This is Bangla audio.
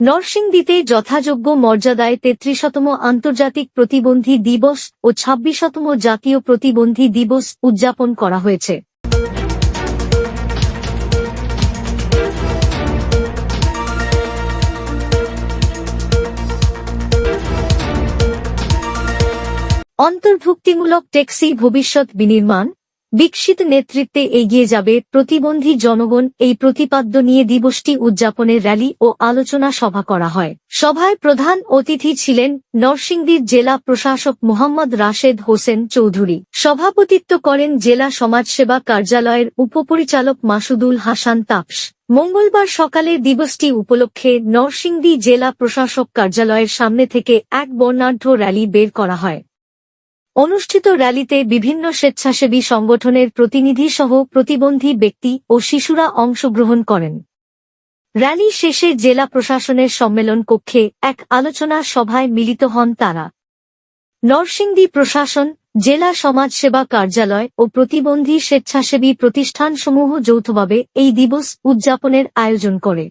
নরসিংদীতে যথাযোগ্য মর্যাদায় তেত্রিশতম আন্তর্জাতিক প্রতিবন্ধী দিবস ও ছাব্বিশতম জাতীয় প্রতিবন্ধী দিবস উদযাপন করা হয়েছে। অন্তর্ভুক্তিমূলক ট্যাক্সি ভবিষ্যৎ বিনির্মাণ বিকশিত নেতৃত্বে এগিয়ে যাবে প্রতিবন্ধী জনগণ। এই প্রতিপাদ্য নিয়ে দিবসটি উদযাপনের র্যালি ও আলোচনা সভা করা হয়। সভায় প্রধান অতিথি ছিলেন নরসিংদীর জেলা প্রশাসক মোহাম্মদ রাশেদ হোসেন চৌধুরী। সভাপতিত্ব করেন জেলা সমাজসেবা কার্যালয়ের উপপরিচালক মাসুদুল হাসান তাপস। মঙ্গলবার সকালে দিবসটি উপলক্ষে নরসিংদী জেলা প্রশাসক কার্যালয়ের সামনে থেকে এক বর্ণাঢ্য র্যালি বের করা হয়। অনুষ্ঠিত র্যালিতে বিভিন্ন স্বেচ্ছাসেবী সংগঠনের প্রতিনিধি সহ প্রতিবন্ধী ব্যক্তি ও শিশুরা অংশগ্রহণ করেন। র্যালি শেষে জেলা প্রশাসনের সম্মেলন কক্ষে এক আলোচনা সভায় মিলিত হন তারা। নরসিংদী প্রশাসন, জেলা সমাজসেবা কার্যালয় ও প্রতিবন্ধী স্বেচ্ছাসেবী প্রতিষ্ঠানসমূহ যৌথভাবে এই দিবস উদযাপনের আয়োজন করে।